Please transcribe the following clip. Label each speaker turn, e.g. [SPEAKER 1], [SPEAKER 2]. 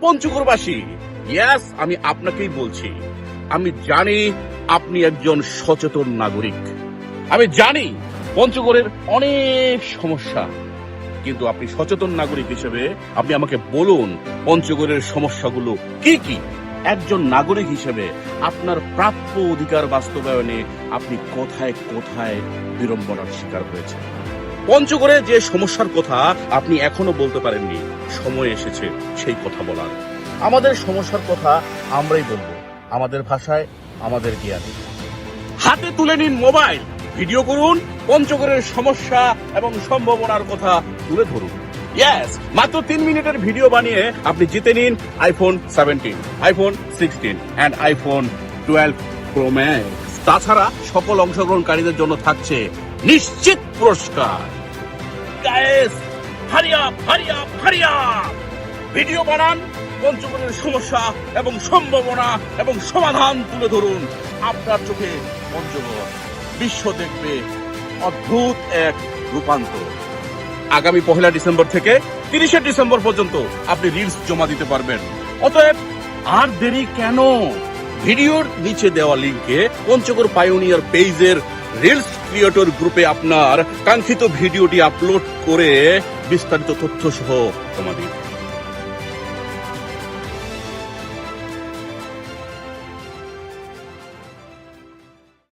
[SPEAKER 1] পঞ্চগড়বাসী। ইয়াস আমি আপনাকেই বলছি। আমি জানি আপনি একজন সচেতন নাগরিক। আমি জানি পঞ্চগড়ের অনেক সমস্যা। কিন্তু আপনি সচেতন নাগরিক হিসেবে আপনি আমাকে বলুন পঞ্চগড়ের সমস্যাগুলো কি কি? একজন নাগরিক হিসেবে আপনার প্রাপ্য অধিকার বাস্তবায়নে আপনি কোথায় কোথায় বিড়ম্বনার শিকার হয়েছে পঞ্চগড়ে যে সমস্যার কথা আপনি এখনও বলতে পারেননি, সময় এসেছে সেই কথা বলার। আমাদের সমস্যার কথা আমরাই বলব, আমাদের ভাষায়, আমাদের জ্ঞানে। হাতে তুলে নিন মোবাইল, ভিডিও করুন, পঞ্চগড়ের সমস্যা এবং সম্ভাবনার কথা তুলে ধরুন। ইয়েস মাত্র তিন মিনিটের ভিডিও বানিয়ে আপনি জিতে নিন iPhone seventeen iPhone sixteen and iPhone twelve pro max তাছাড়া সকল অংশগ্রহণকারীদের জন্য থাকছে নিশ্চিত পুরস্কার। ভিডিও বানান পঞ্চগড়ের সমস্যা এবং সম্ভাবনা এবং সমাধান তুলে ধরুন। আপনার চোখে পঞ্চগড় বিশ্ব দেখবে অদ্ভুত এক রূপান্তর। আগামী পহেলা ডিসেম্বর থেকে তিরিশে ডিসেম্বর পর্যন্ত আপনি রিলস জমা দিতে পারবেন। অতএব, আর দেরি কেন? ভিডিওর নিচে দেওয়া লিঙ্কে পঞ্চগড় পায়োনিয়ার পেজের রিলস ক্রিয়েটর গ্রুপে আপনার কাঙ্ক্ষিত ভিডিওটি আপলোড করে বিস্তারিত তথ্য সহ জমা দিন